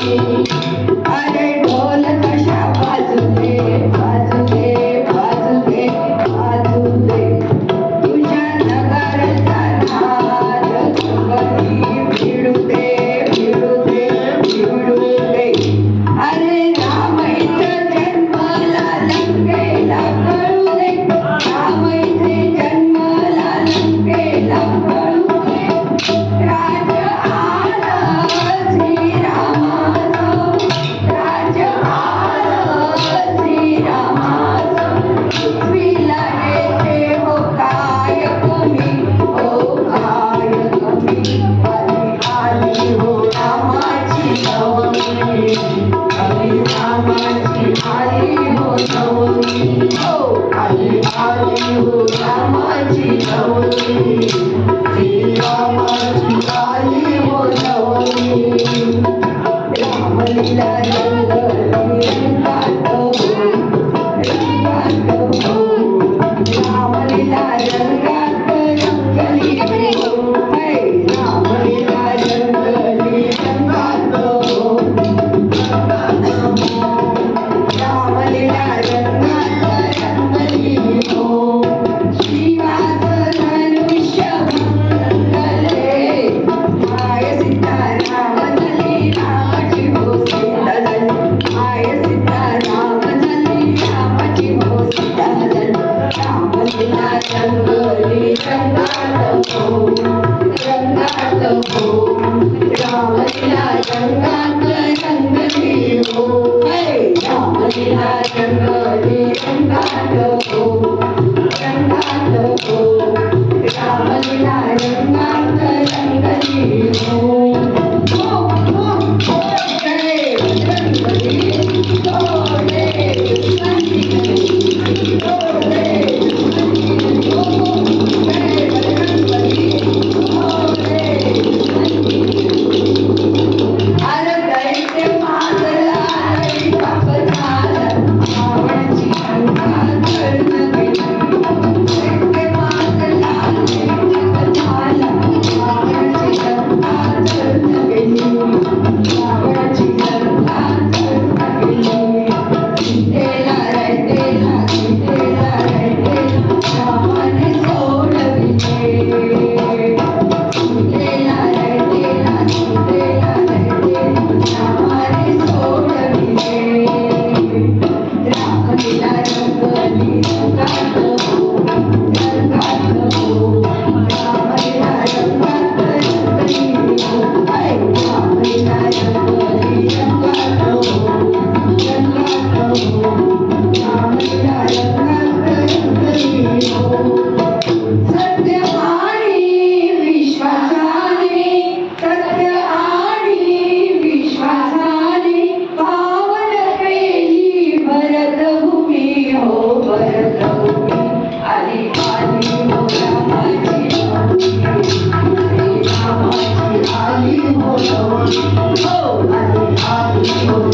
Thank you. हो, आई हो आई हो रामाची नवनी श्री रामाची Oh Oh,